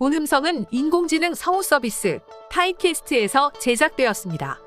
본 음성은 인공지능 성우 서비스 타이캐스트에서 제작되었습니다.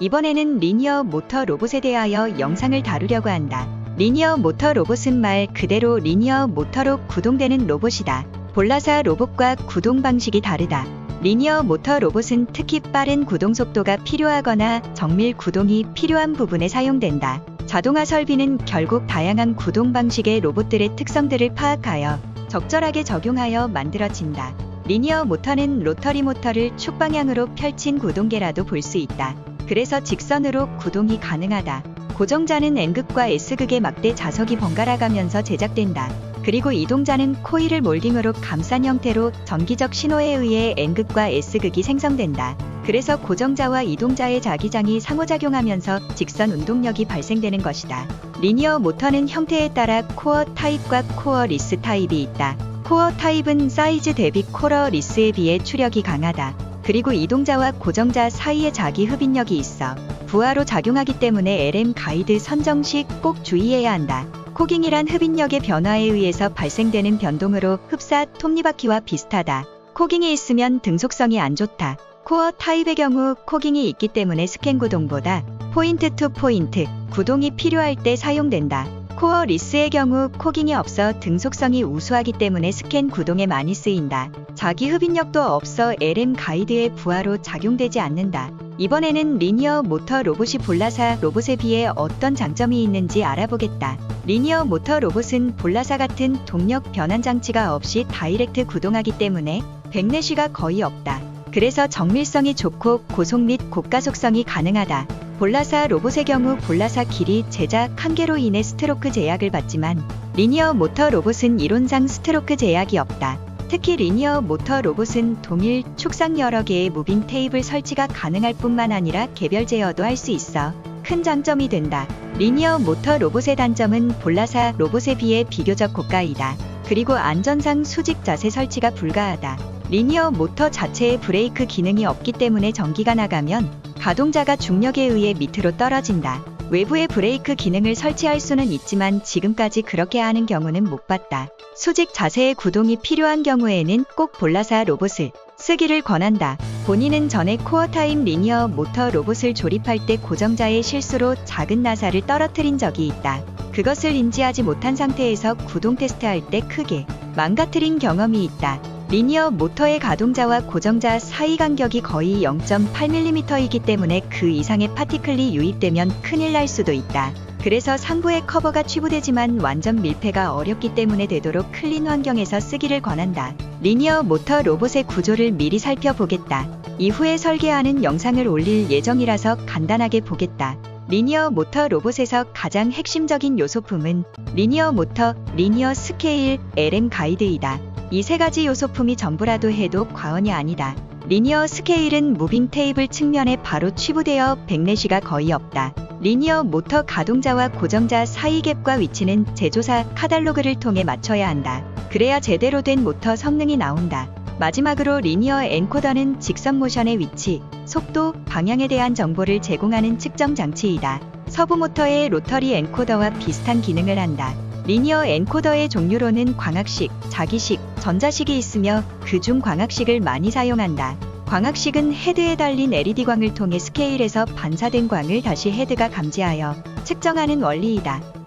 이번에는 리니어 모터 로봇에 대하여 영상을 다루려고 한다. 리니어 모터 로봇은 말 그대로 리니어 모터로 구동되는 로봇이다. 볼라사 로봇과 구동 방식이 다르다. 리니어 모터 로봇은 특히 빠른 구동 속도가 필요하거나 정밀 구동이 필요한 부분에 사용된다. 자동화 설비는 결국 다양한 구동 방식의 로봇들의 특성들을 파악하여 적절하게 적용하여 만들어진다. 리니어 모터는 로터리 모터를 축방향으로 펼친 구동계라도 볼 수 있다. 그래서 직선으로 구동이 가능하다. 고정자는 N극과 S극의 막대 자석이 번갈아 가면서 제작된다. 그리고 이동자는 코일을 몰딩으로 감싼 형태로 전기적 신호에 의해 N극과 S극이 생성된다. 그래서 고정자와 이동자의 자기장이 상호작용하면서 직선 운동력이 발생되는 것이다. 리니어 모터는 형태에 따라 코어 타입과 코어 리스 타입이 있다. 코어 타입은 사이즈 대비 코러 리스에 비해 추력이 강하다. 그리고 이동자와 고정자 사이에 자기 흡인력이 있어 부하로 작용하기 때문에 LM 가이드 선정 시 꼭 주의해야 한다. 코깅이란 흡인력의 변화에 의해서 발생되는 변동으로 흡사 톱니바퀴와 비슷하다. 코깅이 있으면 등속성이 안 좋다. 코어 타입의 경우 코깅이 있기 때문에 스캔 구동보다 포인트 투 포인트 구동이 필요할 때 사용된다. 코어 리스의 경우 코깅이 없어 등속성이 우수하기 때문에 스캔 구동에 많이 쓰인다. 자기 흡인력도 없어 LM 가이드의 부하로 작용되지 않는다. 이번에는 리니어 모터 로봇이 볼라사 로봇에 비해 어떤 장점이 있는지 알아보겠다. 리니어 모터 로봇은 볼라사 같은 동력 변환 장치가 없이 다이렉트 구동하기 때문에 백내쉬가 거의 없다. 그래서 정밀성이 좋고 고속 및 고가속성이 가능하다. 볼라사 로봇의 경우 볼라사 길이 제작 한계로 인해 스트로크 제약을 받지만 리니어 모터 로봇은 이론상 스트로크 제약이 없다. 특히 리니어 모터 로봇은 동일 축상 여러 개의 무빙 테이블 설치가 가능할 뿐만 아니라 개별 제어도 할 수 있어 큰 장점이 된다. 리니어 모터 로봇의 단점은 볼라사 로봇에 비해 비교적 고가이다. 그리고 안전상 수직 자세 설치가 불가하다. 리니어 모터 자체에 브레이크 기능이 없기 때문에 전기가 나가면 가동자가 중력에 의해 밑으로 떨어진다. 외부에 브레이크 기능을 설치할 수는 있지만 지금까지 그렇게 하는 경우는 못 봤다. 수직 자세의 구동이 필요한 경우에는 꼭 볼라사 로봇을 쓰기를 권한다. 본인은 전에 코어타임 리니어 모터 로봇을 조립할 때 고정자의 실수로 작은 나사를 떨어뜨린 적이 있다. 그것을 인지하지 못한 상태에서 구동 테스트할 때 크게 망가뜨린 경험이 있다. 리니어 모터의 가동자와 고정자 사이 간격이 거의 0.8mm이기 때문에 그 이상의 파티클이 유입되면 큰일 날 수도 있다. 그래서 상부의 커버가 취부되지만 완전 밀폐가 어렵기 때문에 되도록 클린 환경에서 쓰기를 권한다. 리니어 모터 로봇의 구조를 미리 살펴보겠다. 이후에 설계하는 영상을 올릴 예정이라서 간단하게 보겠다. 리니어 모터 로봇에서 가장 핵심적인 요소품은 리니어 모터, 리니어 스케일, LM 가이드이다. 이 세 가지 요소품이 전부라도 해도 과언이 아니다. 리니어 스케일은 무빙 테이블 측면에 바로 취부되어 백내시가 거의 없다. 리니어 모터 가동자와 고정자 사이 갭과 위치는 제조사 카달로그를 통해 맞춰야 한다. 그래야 제대로 된 모터 성능이 나온다. 마지막으로 리니어 엔코더는 직선 모션의 위치, 속도, 방향에 대한 정보를 제공하는 측정 장치이다. 서부 모터의 로터리 엔코더와 비슷한 기능을 한다. 리니어 엔코더의 종류로는 광학식, 자기식, 전자식이 있으며 그중 광학식을 많이 사용한다. 광학식은 헤드에 달린 LED광을 통해 스케일에서 반사된 광을 다시 헤드가 감지하여 측정하는 원리이다.